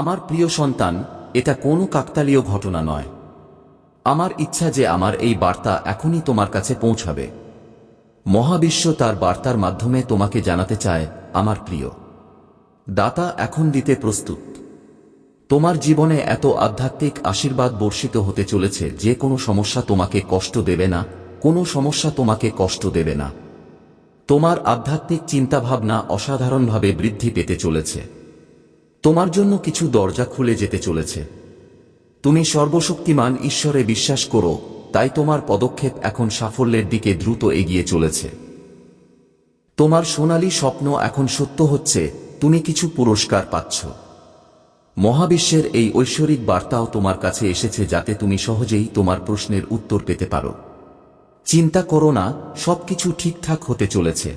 আমার প্রিয় সন্তান, এটা কোনো কাকতালীয় ঘটনা নয়। আমার ইচ্ছা যে আমার এই বার্তা এখনই তোমার কাছে পৌঁছাবে। মহাবিশ্ব তার বার্তার মাধ্যমে তোমাকে জানাতে চায়, আমার প্রিয়। দাতা এখন দিতে প্রস্তুত। তোমার জীবনে এত আধ্যাত্মিক আশীর্বাদ বর্ষিত হতে চলেছে, যে কোনো সমস্যা তোমাকে কষ্ট দেবে না, কোনো সমস্যা তোমাকে কষ্ট দেবে না। তোমার আধ্যাত্মিক চিন্তাভাবনা অসাধারণভাবে বৃদ্ধি পেতে চলেছে। তোমার জন্য কিছু দরজা খুলে যেতে চলেছে। তুমি সর্বশক্তিমান ঈশ্বরে বিশ্বাস করো, তাই তোমার পদক্ষেপ এখন সাফল্যের দিকে দ্রুত এগিয়ে চলেছে। তোমার সোনালী স্বপ্ন এখন সত্য হচ্ছে, তুমি কিছু পুরস্কার পাচ্ছ। মহাবিশ্বের এই ঐশ্বরিক বার্তাও তোমার কাছে এসেছে যাতে তুমি সহজেই তোমার প্রশ্নের উত্তর পেতে পারো। চিন্তা করো না, সবকিছু ঠিকঠাক হতে চলেছে।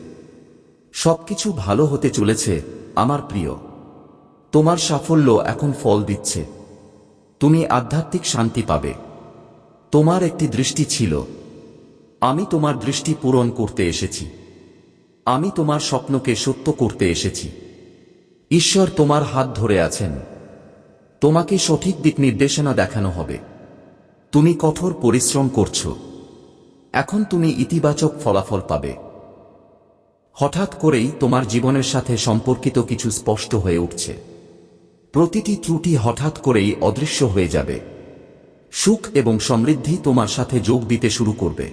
সবকিছু ভালো হতে চলেছে, আমার প্রিয়। তোমার সাফল্য এখন ফল দিচ্ছে। তুমি আধ্যাত্মিক শান্তি পাবে। তোমার একটি দৃষ্টি ছিল। আমি তোমার দৃষ্টি পূরণ করতে এসেছি। আমি তোমার স্বপ্নকে সত্য করতে এসেছি। ঈশ্বর তোমার হাত ধরে আছেন। তোমাকে সঠিক দিক নির্দেশনা দেখানো হবে। তুমি কঠোর পরিশ্রম করছ। এখন তুমি ইতিবাচক ফলাফল পাবে। হঠাৎ করেই তোমার জীবনের সাথে সম্পর্কিত কিছু স্পষ্ট হয়ে উঠছে। প্রতিটি ত্রুটি হঠাৎ করেই অদৃশ্য হয়ে যাবে। সুখ এবং সমৃদ্ধি তোমার সাথে যোগ দিতে শুরু করবে।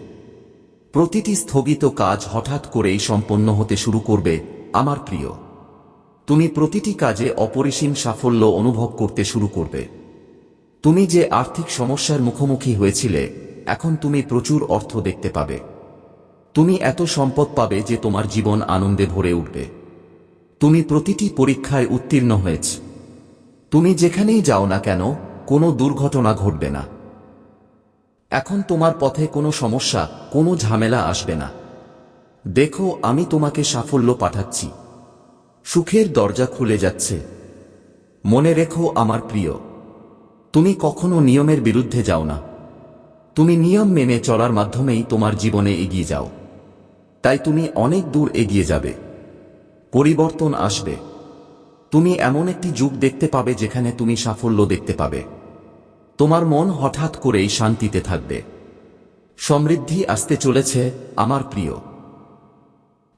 প্রতিটি স্থগিত কাজ হঠাৎ করেই সম্পন্ন হতে শুরু করবে, আমার প্রিয়। তুমি প্রতিটি কাজে অপরিসীম সাফল্য অনুভব করতে শুরু করবে। তুমি যে আর্থিক সমস্যার মুখোমুখি হয়েছিলে, এখন তুমি প্রচুর অর্থ দেখতে পাবে। তুমি এত সম্পদ পাবে যে তোমার জীবন আনন্দে ভরে উঠবে। তুমি প্রতিটি পরীক্ষায় উত্তীর্ণ হয়েছ। তুমি যেখানেই যাও না কেন, কোনো দুর্ঘটনা ঘটবে না। এখন তোমার পথে কোনো সমস্যা, কোনো ঝামেলা আসবে না। দেখো, আমি তোমাকে সাফল্য পাঠাচ্ছি। সুখের দরজা খুলে যাচ্ছে। মনে রেখো, আমার প্রিয়, তুমি কখনো নিয়মের বিরুদ্ধে যাও না। তুমি নিয়ম মেনে চলার মাধ্যমেই তোমার জীবনে এগিয়ে যাও। তাই তুমি অনেক দূর এগিয়ে যাবে। পরিবর্তন আসবে। তুমি এমন একটি যুগ দেখতে পাবে যেখানে তুমি সাফল্য দেখতে পাবে। তোমার মন হঠাৎ করেই শান্তিতে থাকবে। সমৃদ্ধি আসতে চলেছে, আমার প্রিয়।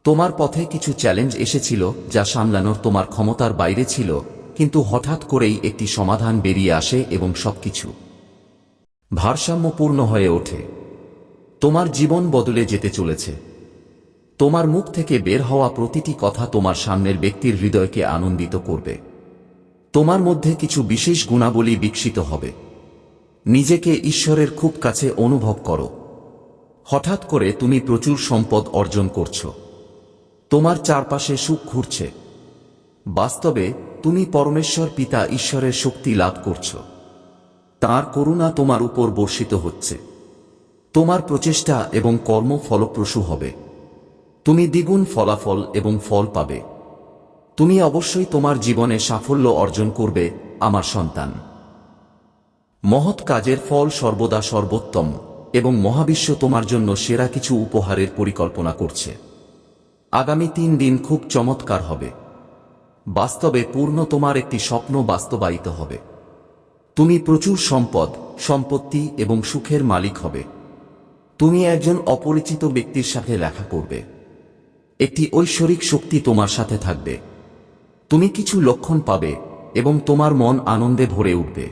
তোমার পথে কিছু চ্যালেঞ্জ এসেছিল যা সামলানোর তোমার ক্ষমতার বাইরে ছিল, কিন্তু হঠাৎ করেই একটি সমাধান বেরিয়ে আসে এবং সবকিছু ভারসাম্যপূর্ণ হয়ে ওঠে। তোমার জীবন বদলে যেতে চলেছে। তোমার মুখ থেকে বের হওয়া প্রতিটি কথা তোমার সামনের ব্যক্তির হৃদয়কে আনন্দিত করবে। তোমার মধ্যে কিছু বিশেষ গুণাবলী বিকশিত হবে। নিজেকে ঈশ্বরের খুব কাছে অনুভব করো। হঠাৎ করে তুমি প্রচুর সম্পদ অর্জন করছ। তোমার চারপাশে সুখ ঘুরছে। বাস্তবে, তুমি পরমেশ্বর পিতা ঈশ্বরের শক্তি লাভ করছ। তার করুণা তোমার উপর বর্ষিত হচ্ছে। তোমার প্রচেষ্টা এবং কর্ম ফলপ্রসূ হবে। তুমি দ্বিগুণ ফলাফল এবং ফল পাবে। তুমি অবশ্যই তোমার জীবনে সাফল্য অর্জন করবে, আমার সন্তান। মহৎ কাজের ফল সর্বদা সর্বোত্তম এবং মহাবিশ্ব তোমার জন্য সেরা কিছু উপহারের পরিকল্পনা করছে। আগামী তিন দিন খুব চমৎকার হবে। বাস্তবে পূর্ণ তোমার একটি স্বপ্ন বাস্তবায়িত হবে। তুমি প্রচুর সম্পদ, সম্পত্তি এবং সুখের মালিক হবে। তুমি একজন অপরিচিত ব্যক্তির সাথে লেখা করবে একটি ঐশ্বরিক শক্তি তোমার সাথে থাকবে। তুমি কিছু লক্ষণ পাবে এবং তোমার মন আনন্দে ভরে উঠবে।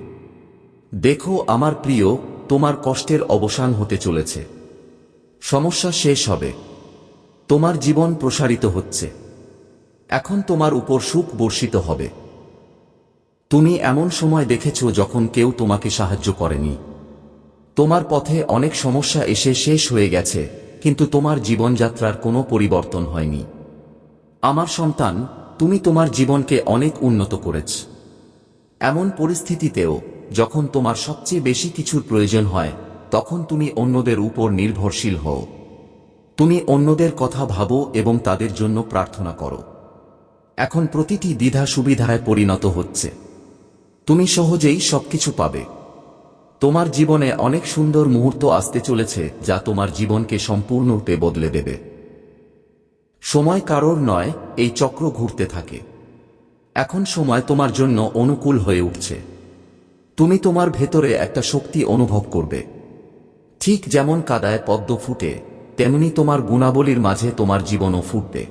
দেখো, আমার প্রিয়, তোমার কষ্টের অবসান হতে চলেছে। সমস্যা শেষ হবে। তোমার জীবন প্রসারিত হচ্ছে। এখন তোমার উপর সুখ বর্ষিত হবে। তুমি এমন সময় দেখেছ যখন কেউ তোমাকে সাহায্য করেনি। তোমার পথে অনেক সমস্যা এসে শেষ হয়ে গেছে। কিন্তু তোমার জীবনযাত্রার কোনো পরিবর্তন হয়নি। আমার সন্তান, তুমি তোমার জীবনকে অনেক উন্নত করেছ। এমন পরিস্থিতিতেও, যখন তোমার সবচেয়ে বেশি কিছুর প্রয়োজন হয়, তখন তুমি অন্যদের উপর নির্ভরশীল হও। তুমি অন্যদের কথা ভাবো এবং তাদের জন্য প্রার্থনা করো। এখন প্রতিটি দ্বিধা সুবিধায় পরিণত হচ্ছে। তুমি সহজেই সবকিছু পাবে। তোমার জীবনে অনেক সুন্দর মুহূর্ত আসতে চলেছে যা তোমার জীবনকে সম্পূর্ণরূপে বদলে দেবে। সময় কারোর নয়, এই চক্র ঘুরতে থাকে। এখন সময় তোমার জন্য অনুকূল হয়ে উঠছে। তুমি তোমার ভেতরে একটা শক্তি অনুভব করবে। ঠিক যেমন কাদায় পদ্ম ফুটে, তেমনি তোমার গুণাবলীর মাঝে তোমার জীবনও ফুটবে।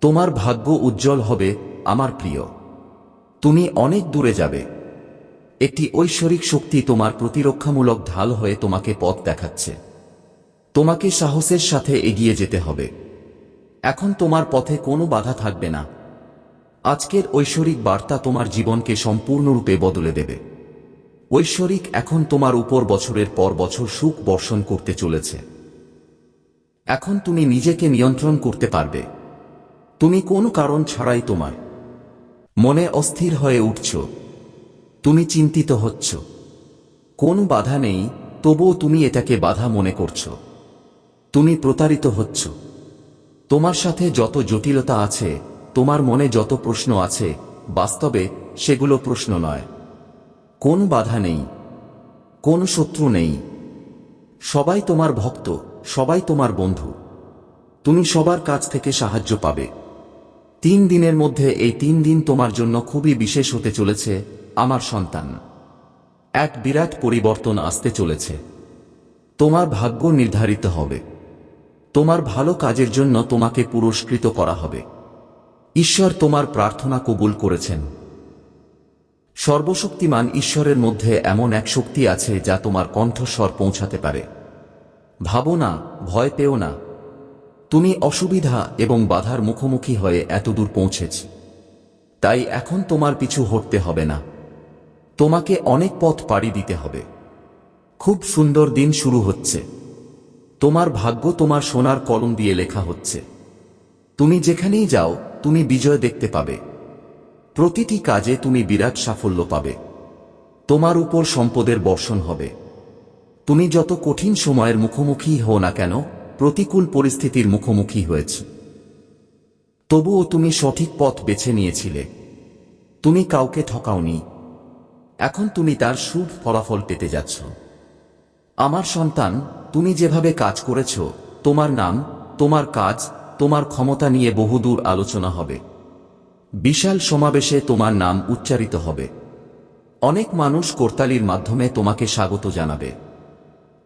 তোমার ভাগ্য উজ্জ্বল হবে, আমার প্রিয়। তুমি অনেক দূরে যাবে। একটি ঐশ্বরিক শক্তি তোমার প্রতিরক্ষামূলক ঢাল হয়ে তোমাকে পথ দেখাচ্ছে। তোমাকে সাহসের সাথে এগিয়ে যেতে হবে। এখন তোমার পথে কোনো বাধা থাকবে না। আজকের ঐশ্বরিক বার্তা তোমার জীবনকে সম্পূর্ণরূপে বদলে দেবে। ঐশ্বরিক এখন তোমার উপর বছরের পর বছর সুখ বর্ষণ করতে চলেছে। এখন তুমি নিজেকে নিয়ন্ত্রণ করতে পারবে। তুমি কোনো কারণ ছাড়াই তোমার মনে অস্থির হয়ে উঠছ। তুমি চিন্তিত হচ্ছ। কোন বাধা নেই, তবুও তুমি এটাকে বাধা মনে করছ। তুমি প্রতারিত হচ্ছ। তোমার সাথে যত জটিলতা আছে, তোমার মনে যত প্রশ্ন আছে, বাস্তবে সেগুলো প্রশ্ন নয়। কোন বাধা নেই। কোন শত্রু নেই। সবাই তোমার ভক্ত, সবাই তোমার বন্ধু। তুমি সবার কাছ থেকে সাহায্য পাবে। তিন দিনের মধ্যে এই তিন দিন তোমার জন্য খুবই বিশেষ হতে চলেছে আমার সন্তান। এক বিরাট পরিবর্তন আসতে চলেছে। তোমার ভাগ্য নির্ধারিত হবে। তোমার ভালো কাজের জন্য তোমাকে পুরস্কৃত করা হবে। ঈশ্বর তোমার প্রার্থনা কবুল করেছেন। সর্বশক্তিমান ঈশ্বরের মধ্যে এমন এক শক্তি আছে যা তোমার কণ্ঠস্বর পৌঁছাতে পারে। ভাবো না, ভয় পেও না। তুমি অসুবিধা এবং বাধার মুখোমুখি হয়ে এতদূর পৌঁছেছ। তাই এখন তোমার পিছু হটতে হবে না। তোমাকে অনেক পথ পাড়ি দিতে হবে। খুব সুন্দর দিন শুরু হচ্ছে। তোমার ভাগ্য তোমার সোনার কলম দিয়ে লেখা হচ্ছে। তুমি যেখানেই যাও, তুমি বিজয় দেখতে পাবে। প্রতিটি কাজে তুমি বিরাট সাফল্য পাবে। তোমার উপর সম্পদের বর্ষণ হবে। তুমি যত কঠিন সময়ের মুখোমুখি হও না কেন, প্রতিকূল পরিস্থিতির মুখোমুখি হয়েছে। তবুও তুমি সঠিক পথ বেছে নিয়েছিলে। তুমি কাউকে ঠকাওনি। এখন তুমি তার শুভ ফলাফল পেতে যাচ্ছ। আমার সন্তান, তুমি যেভাবে কাজ করেছ, তোমার নাম, তোমার কাজ, তোমার ক্ষমতা নিয়ে বহুদূর আলোচনা হবে। বিশাল সমাবেশে তোমার নাম উচ্চারিত হবে। অনেক মানুষ কোরতালির মাধ্যমে তোমাকে স্বাগত জানাবে।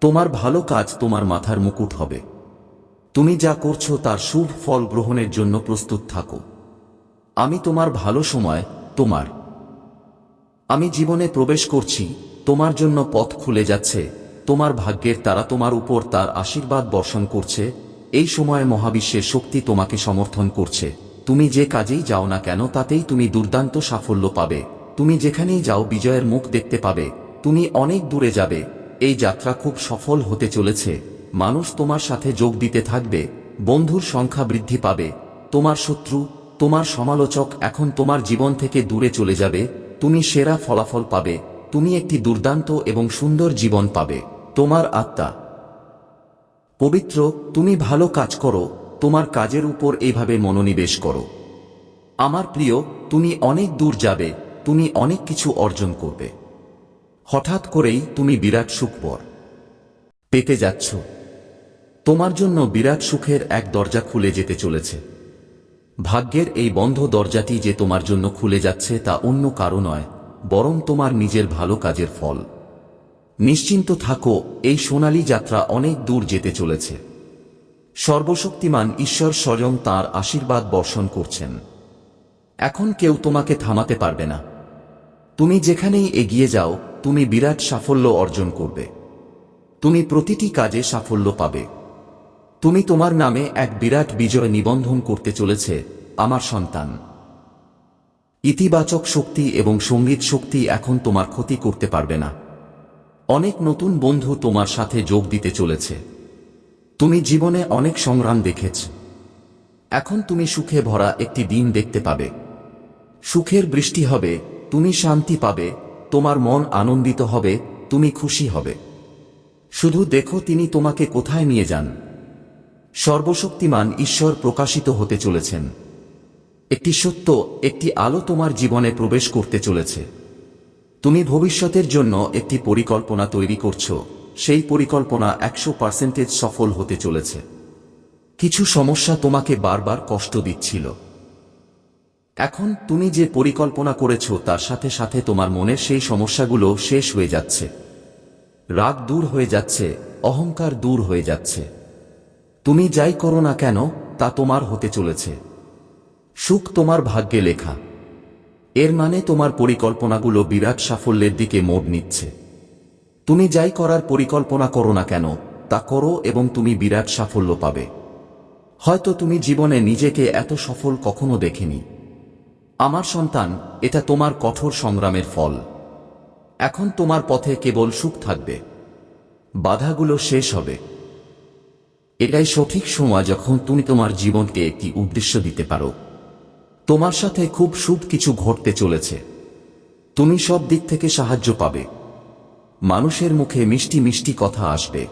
তোমার ভালো কাজ তোমার মাথার মুকুট হবে। তুমি যা করছ তার শুভ ফল গ্রহণের জন্য প্রস্তুত থাকো। আমি তোমার ভালো সময় তোমার আমি জীবনে প্রবেশ করছি, তোমার জন্য পথ খুলে যাচ্ছে, তোমার ভাগ্যের তারা তোমার উপর তার আশীর্বাদ বর্ষণ করছে, এই সময়ে মহাবিশ্বের শক্তি তোমাকে সমর্থন করছে, তুমি যে কাজেই যাও না কেন তাতেই তুমি দুর্দান্ত সাফল্য পাবে, তুমি যেখানেই যাও বিজয়ের মুখ দেখতে পাবে, তুমি অনেক দূরে যাবে, এই যাত্রা খুব সফল হতে চলেছে, মানুষ তোমার সাথে যোগ দিতে থাকবে, বন্ধুর সংখ্যা বৃদ্ধি পাবে, তোমার শত্রু, তোমার সমালোচক এখন তোমার জীবন থেকে দূরে চলে যাবে তুমি সেরা ফলাফল পাবে, তুমি একটি দুর্দান্ত এবং সুন্দর জীবন পাবে, তোমার আত্মা। পবিত্র, তুমি ভালো কাজ করো, তোমার কাজের উপর এইভাবে মনোনিবেশ করো। আমার প্রিয়, তুমি অনেক দূর যাবে, তুমি অনেক কিছু অর্জন করবে। হঠাৎ করেই তুমি বিরাট সুখবর পেতে যাচ্ছ। তোমার জন্য বিরাট সুখের এক দরজা খুলে যেতে চলেছে। ভাগ্যের এই বন্ধ দরজাটি যে তোমার জন্য খুলে যাচ্ছে তা অন্য কারও নয়, বরং তোমার নিজের ভালো কাজের ফল। নিশ্চিন্ত থাকো, এই সোনালী যাত্রা অনেক দূর যেতে চলেছে। সর্বশক্তিমান ঈশ্বর স্বয়ং তার আশীর্বাদ বর্ষণ করছেন। এখন কেউ তোমাকে থামাতে পারবে না। তুমি যেখানেই এগিয়ে যাও, তুমি বিরাট সাফল্য অর্জন করবে। তুমি প্রতিটি কাজে সাফল্য পাবে। তুমি তোমার নামে এক বিরাট বিজয় নিবন্ধন করতে চলেছে, আমার সন্তান। ইতিবাচক শক্তি এবং সংগীত শক্তি এখন তোমার ক্ষতি করতে পারবে না। অনেক নতুন বন্ধু তোমার সাথে যোগ দিতে চলেছে। তুমি জীবনে অনেক সংগ্রাম দেখেছ। এখন তুমি সুখে ভরা একটি দিন দেখতে পাবে। সুখের বৃষ্টি হবে, তুমি শান্তি পাবে, তোমার মন আনন্দিত হবে, তুমি খুশি হবে। শুধু দেখো তিনি তোমাকে কোথায় নিয়ে যান। সর্বশক্তিমান ঈশ্বর প্রকাশিত হতে চলেছেন। একটি সত্য, একটি আলো তোমার জীবনে প্রবেশ করতে চলেছে। তুমি ভবিষ্যতের জন্য একটি পরিকল্পনা তৈরি করছ, সেই পরিকল্পনা একশো পার্সেন্টেজ সফল হতে চলেছে। কিছু সমস্যা তোমাকে বারবার কষ্ট দিচ্ছিল। এখন তুমি যে পরিকল্পনা করেছ, তার সাথে সাথে তোমার মনের সেই সমস্যাগুলো শেষ হয়ে যাচ্ছে। রাগ দূর হয়ে যাচ্ছে, অহংকার দূর হয়ে যাচ্ছে। তুমি যাই করো না কেন, তা তোমার হতে চলেছে। সুখ তোমার ভাগ্যে লেখা। এর মানে তোমার পরিকল্পনাগুলো বিরাট সাফল্যের দিকে মোড় নিচ্ছে। তুমি যাই করার পরিকল্পনা করো না কেন, তা করো এবং তুমি বিরাট সাফল্য পাবে। হয়তো তুমি জীবনে নিজেকে এত সফল কখনো দেখেনি। আমার সন্তান, এটা তোমার কঠোর সংগ্রামের ফল। এখন তোমার পথে কেবল সুখ থাকবে। বাধাগুলো শেষ হবে। এটাই সঠিক সময় যখন তুমি তোমার জীবনকে একটি উদ্দেশ্য দিতে পারো। তোমার সাথে খুব শুভ কিছু ঘটতে চলেছে। তুমি সব দিক থেকে সাহায্য পাবে। মানুষের মুখে মিষ্টি মিষ্টি কথা আসবে।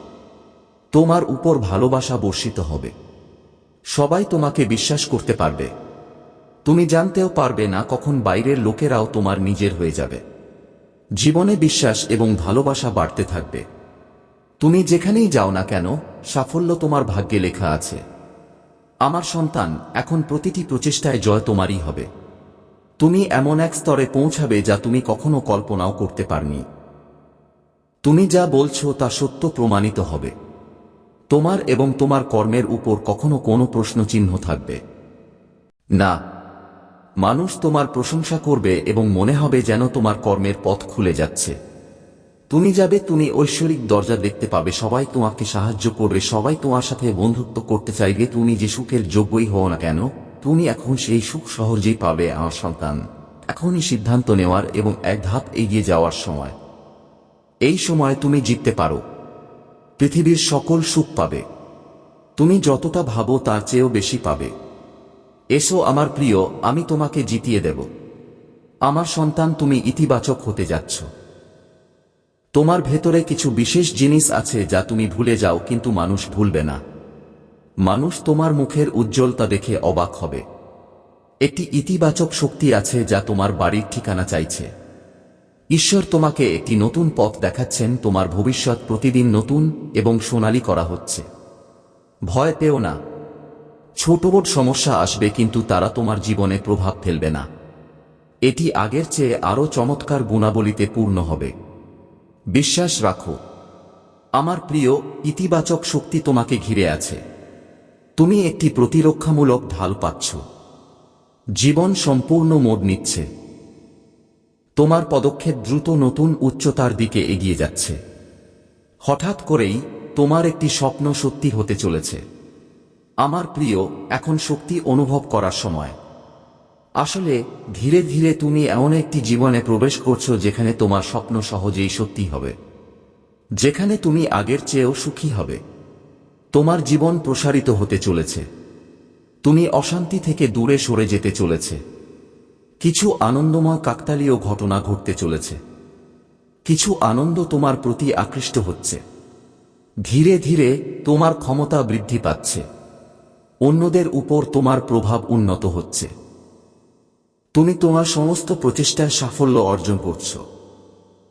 তোমার উপর ভালোবাসা বর্ষিত হবে। সবাই তোমাকে বিশ্বাস করতে পারবে। তুমি জানতেও পারবে না কখন বাইরের লোকেরাও তোমার নিজের হয়ে যাবে। জীবনে বিশ্বাস এবং ভালোবাসা বাড়তে থাকবে। তুমি যেখানেই যাও না কেন সাফল্য তোমার ভাগ্যে লেখা আছে। আমার সন্তান, এখন প্রতিটি প্রচেষ্টায় জয় তোমারই হবে। তুমি এমন এক স্তরে পৌঁছাবে যা তুমি কখনো কল্পনাও করতে পারনি। তুমি যা বলছো তা সত্য প্রমাণিত হবে। তোমার এবং তোমার কর্মের উপর কখনো কোনো প্রশ্নচিহ্ন থাকবে। না, মানুষ তোমার প্রশংসা করবে এবং মনে হবে যেন তোমার কর্মের পথ খুলে যাচ্ছে। তুমি যাবে, তুমি ঐশ্বরিক দরজা দেখতে পাবে। সবাই তোমাকে সাহায্য করবে, সবাই তোমার সাথে বন্ধুত্ব করতে চাইবে। তুমি যে সুখের যোগ্যই হও না কেন, তুমি এখন সেই সুখ সহজেই পাবে আমার সন্তান। এখনই সিদ্ধান্ত নেওয়ার এবং এক ধাপ এগিয়ে যাওয়ার সময়। এই সময় তুমি জিততে পারো। পৃথিবীর সকল সুখ পাবে। তুমি যতটা ভাবো তার চেয়েও বেশি পাবে। এসো আমার প্রিয়, আমি তোমাকে জিতিয়ে দেব। আমার সন্তান, তুমি ইতিবাচক হতে যাচ্ছ। তোমার ভেতরে কিছু বিশেষ জিনিস আছে যা তুমি ভুলে যাও, কিন্তু মানুষ ভুলবে না। মানুষ তোমার মুখের উজ্জ্বলতা দেখে অবাক হবে। একটি ইতিবাচক শক্তি আছে যা তোমার বাড়ির ঠিকানা চাইছে। ঈশ্বর তোমাকে একটি নতুন পথ দেখাচ্ছেন, তোমার ভবিষ্যৎ প্রতিদিন নতুন এবং সোনালি করা হচ্ছে। ভয় পেও না। ছোট বোট সমস্যা আসবে, কিন্তু তারা তোমার জীবনে প্রভাব ফেলবে না। এটি আগের চেয়ে আরও চমৎকার গুণাবলীতে পূর্ণ হবে। বিশ্বাস রাখো, আমার প্রিয় ইতিবাচক শক্তি তোমাকে ঘিরে আছে। তুমি একটি প্রতিরক্ষামূলক ঢাল পাচ্ছ। জীবন সম্পূর্ণ মোড় নিচ্ছে। তোমার পদক্ষেপ দ্রুত নতুন উচ্চতার দিকে এগিয়ে যাচ্ছে। হঠাৎ করেই তোমার একটি স্বপ্ন সত্যি হতে চলেছে। আমার প্রিয়, এখন শক্তি অনুভব করার সময়। আসলে ধীরে ধীরে তুমি এমন একটি জীবনে প্রবেশ করছ যেখানে তোমার স্বপ্ন সহজেই সত্যি হবে। যেখানে তুমি আগের চেয়েও সুখী হবে। তোমার জীবন প্রসারিত হতে চলেছে। তুমি অশান্তি থেকে দূরে সরে যেতে চলেছে। কিছু আনন্দময় কাকতালীয় ঘটনা ঘটতে চলেছে। কিছু আনন্দ তোমার প্রতি আকৃষ্ট হচ্ছে। ধীরে ধীরে তোমার ক্ষমতা বৃদ্ধি পাচ্ছে। অন্যদের উপর তোমার প্রভাব উন্নত হচ্ছে। তুমি তোমার সমস্ত প্রচেষ্টার সাফল্য অর্জন করছ।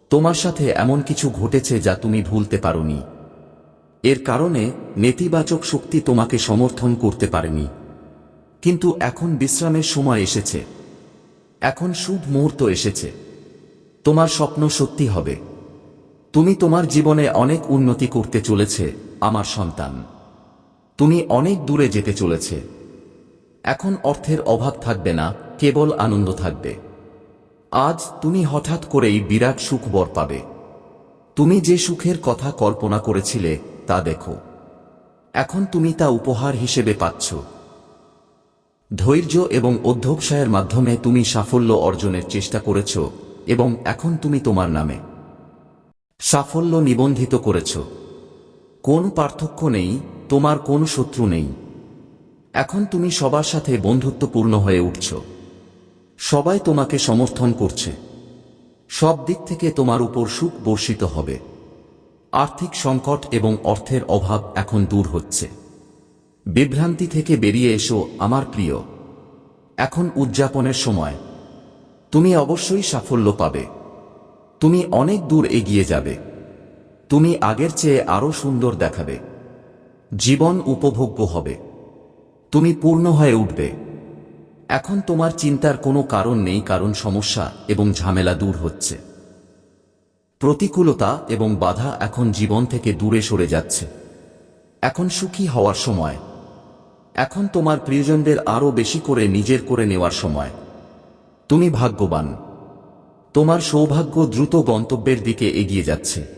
তোমার সাথে এমন কিছু ঘটেছে যা তুমি ভুলতে পারোনি। এর কারণে নেতিবাচক শক্তি তোমাকে সমর্থন করতে পারেনি। কিন্তু এখন বিশ্রামের সময় এসেছে। এখন শুভ মুহূর্ত এসেছে। তোমার স্বপ্ন সত্যি হবে। তুমি তোমার জীবনে অনেক উন্নতি করতে চলেছে, আমার সন্তান। তুমি অনেক দূরে যেতে চলেছে। এখন অর্থের অভাব থাকবে না কেবল আনন্দ থাকবে। আজ তুমি হঠাৎ করেই বিরাট সুখ বর পাবে। তুমি যে সুখের কথা কল্পনা করেছিলে, তা দেখো। এখন তুমি তা উপহার হিসেবে পাচ্ছ। ধৈর্য এবং অধ্যবসায়ের মাধ্যমে তুমি সাফল্য অর্জনের চেষ্টা করেছ এবং এখন তুমি তোমার নামে সাফল্য নিবন্ধিত করেছ। কোন পার্থক্য নেই, তোমার কোন শত্রু নেই। এখন তুমি সবার সাথে বন্ধুত্বপূর্ণ হয়ে উঠছ। সবাই তোমাকে সমর্থন করছে। সব দিক থেকে তোমার উপর সুখ বর্ষিত হবে। আর্থিক সংকট এবং অর্থের অভাব এখন দূর হচ্ছে। বিভ্রান্তি থেকে বেরিয়ে এসো, আমার প্রিয়। এখন উদযাপনের সময়। তুমি অবশ্যই সাফল্য পাবে। তুমি অনেক দূর এগিয়ে যাবে। তুমি আগের চেয়ে আরও সুন্দর দেখাবে। জীবন উপভোগ্য হবে। তুমি পূর্ণ হয়ে উঠবে। এখন তোমার চিন্তার কোনো কারণ নেই, কারণ সমস্যা এবং ঝামেলা দূর হচ্ছে। প্রতিকূলতা এবং বাধা এখন জীবন থেকে দূরে সরে যাচ্ছে। এখন সুখী হওয়ার সময়। এখন তোমার প্রিয়জনদের আরও বেশি করে নিজের করে নেওয়ার সময়। তুমি ভাগ্যবান। তোমার সৌভাগ্য দ্রুত গন্তব্যের দিকে এগিয়ে যাচ্ছে।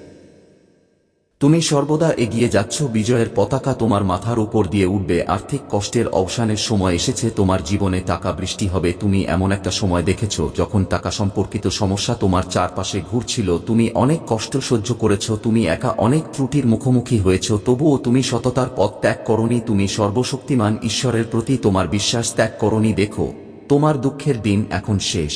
তুমি সর্বদা এগিয়ে যাচ্ছ, বিজয়ের পতাকা তোমার মাথার উপর দিয়ে উঠবে, আর্থিক কষ্টের অবসানের সময় এসেছে, তোমার জীবনে টাকা বৃষ্টি হবে, তুমি এমন একটা সময় দেখেছ, যখন টাকা সম্পর্কিত সমস্যা তোমার চারপাশে ঘুরছিল, তুমি অনেক কষ্ট সহ্য করেছ, তুমি একা অনেক ত্রুটির মুখোমুখি হয়েছ, তবুও তুমি সততার পথ ত্যাগ করনি, তুমি সর্বশক্তিমান ঈশ্বরের প্রতি তোমার বিশ্বাস ত্যাগ করনি, দেখো, তোমার দুঃখের দিন এখন শেষ।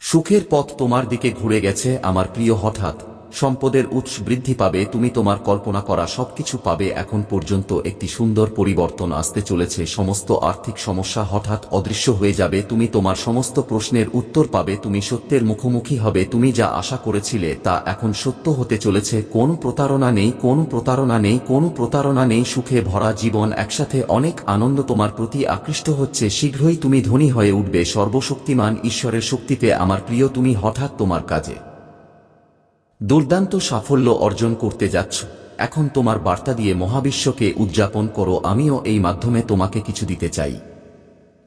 সুখের পথ তোমার দিকে ঘুরে গেছে, আমার প্রিয় হঠাৎ সম্পদের উৎস বৃদ্ধি পাবে, তুমি তোমার কল্পনা করা সবকিছু পাবে, এখন পর্যন্ত একটি সুন্দর পরিবর্তন আসতে চলেছে, সমস্ত আর্থিক সমস্যা হঠাৎ অদৃশ্য হয়ে যাবে, তুমি তোমার সমস্ত প্রশ্নের উত্তর পাবে, তুমি সত্যের মুখোমুখি হবে, তুমি যা আশা করেছিলে তা এখন সত্য হতে চলেছে, কোন প্রতারণা নেই, কোন প্রতারণা নেই, কোন প্রতারণা নেই, সুখে ভরা জীবন একসাথে অনেক আনন্দ তোমার প্রতি আকৃষ্ট হচ্ছে, শীঘ্রই তুমি ধনী হয়ে উঠবে, সর্বশক্তিমান ঈশ্বরের শক্তিতে আমার প্রিয় তুমি হঠাৎ তোমার কাজে। দুর্দান্ত সাফল্য অর্জন করতে যাচ্ছ। এখন তোমার বার্তা দিয়ে মহাবিশ্বকে উদযাপন করো, আমিও এই মাধ্যমে তোমাকে কিছু দিতে চাই।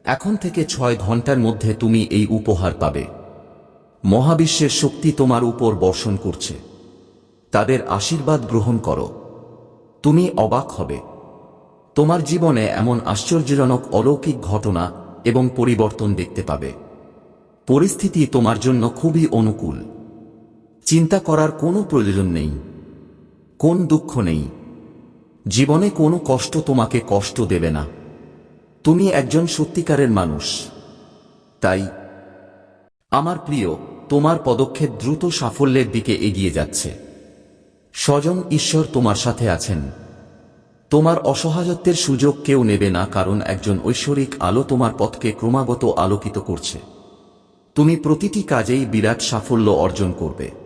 এখন থেকে ছয় ঘণ্টার মধ্যে তুমি এই উপহার পাবে। মহাবিশ্বের শক্তি তোমার উপর বর্ষণ করছে। তাদের আশীর্বাদ গ্রহণ করো। তুমি অবাক হবে। তোমার জীবনে এমন আশ্চর্যজনক অলৌকিক ঘটনা এবং পরিবর্তন দেখতে পাবে। পরিস্থিতি তোমার জন্য খুবই অনুকূল। চিন্তা করার কোনো প্রয়োজন নেই। কোন দুঃখ নেই। জীবনে কোনো কষ্ট তোমাকে কষ্ট দেবে না। তুমি একজন সত্যিকারের মানুষ। তাই আমার প্রিয়, তোমার পদক্ষেপ দ্রুত সাফল্যের দিকে এগিয়ে যাচ্ছে। স্বজন ঈশ্বর তোমার সাথে আছেন। তোমার অসহায়ত্বের সুযোগ কেউ নেবে না কারণ একজন ঐশ্বরিক আলো তোমার পথকে ক্রমাগত আলোকিত করছে। তুমি প্রতিটি কাজেই বিরাট সাফল্য অর্জন করবে।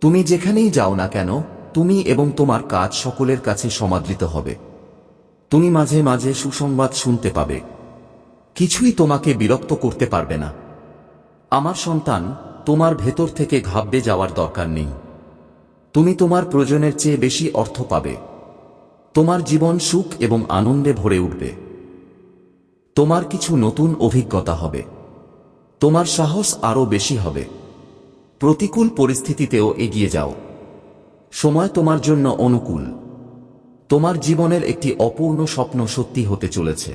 তুমি যেখানেই যাও না কেন, তুমি এবং তোমার কাজ সকলের কাছে সমাদৃত হবে। তুমি মাঝে মাঝে সুসংবাদ শুনতে পাবে। কিছুই তোমাকে বিরক্ত করতে পারবে না। আমার সন্তান, তোমার ভেতর থেকে ঘাববে যাওয়ার দরকার নেই। তুমি তোমার প্রয়োজনের চেয়ে বেশি অর্থ পাবে। তোমার জীবন সুখ এবং আনন্দে ভরে উঠবে। তোমার কিছু নতুন অভিজ্ঞতা হবে। তোমার সাহস আরও বেশি হবে। প্রতিকূল পরিস্থিতিতেও এগিয়ে যাও। সময় তোমার জন্য অনুকূল। তোমার জীবনের একটি অপূর্ণ স্বপ্ন সত্যি হতে চলেছে।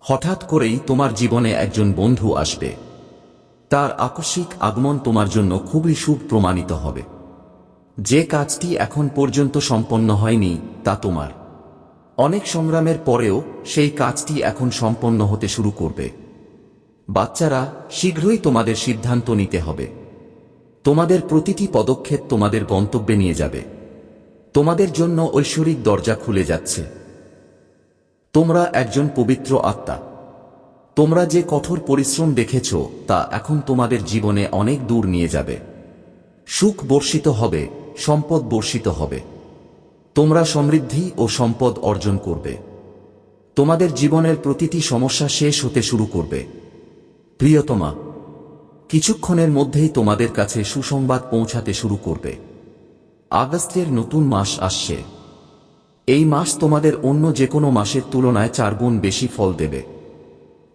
হঠাৎ করেই তোমার জীবনে একজন বন্ধু আসবে। তার আকস্মিক আগমন তোমার জন্য খুবই শুভ প্রমাণিত হবে। যে কাজটি এখন পর্যন্ত সম্পন্ন হয়নি, তা তোমার। অনেক সংগ্রামের পরেও সেই কাজটি এখন সম্পন্ন হতে শুরু করবে। বাচ্চারা শীঘ্রই তোমাদের সিদ্ধান্ত নিতে হবে। তোমাদের প্রতিটি পদক্ষেপ তোমাদের গন্তব্যে নিয়ে যাবে। তোমাদের জন্য ঐশ্বরিক দরজা খুলে যাচ্ছে। তোমরা একজন পবিত্র আত্মা। তোমরা যে কঠোর পরিশ্রম দেখেছ, তা এখন তোমাদের জীবনে অনেক দূর নিয়ে যাবে। সুখ বর্ষিত হবে, সম্পদ বর্ষিত হবে। তোমরা সমৃদ্ধি ও সম্পদ অর্জন করবে। তোমাদের জীবনের প্রতিটি সমস্যা শেষ হতে শুরু করবে। প্রিয়তমা কিছুক্ষণের মধ্যেই তোমাদের কাছে সুসংবাদ পৌঁছাতে শুরু করবে। আগস্টের নতুন মাস আসছে। এই মাস তোমাদের অন্য যে কোনো মাসের তুলনায় চারগুণ বেশি ফল দেবে।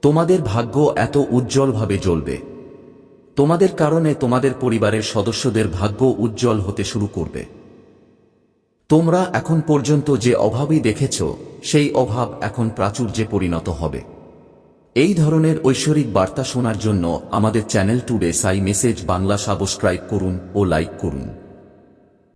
তোমাদের ভাগ্য এত উজ্জ্বলভাবে জ্বলবে। তোমাদের কারণে তোমাদের পরিবারের সদস্যদের ভাগ্য উজ্জ্বল হতে শুরু করবে। তোমরা এখন পর্যন্ত যে অভাবই দেখেছ, সেই অভাব এখন প্রাচুর্যে পরিণত হবে। এই ধরনের ঐশ্বরিক বার্তা শোনার জন্য আমাদের চ্যানেল টুডে সাই মেসেজ বাংলা সাবস্ক্রাইব করুন ও লাইক করুন।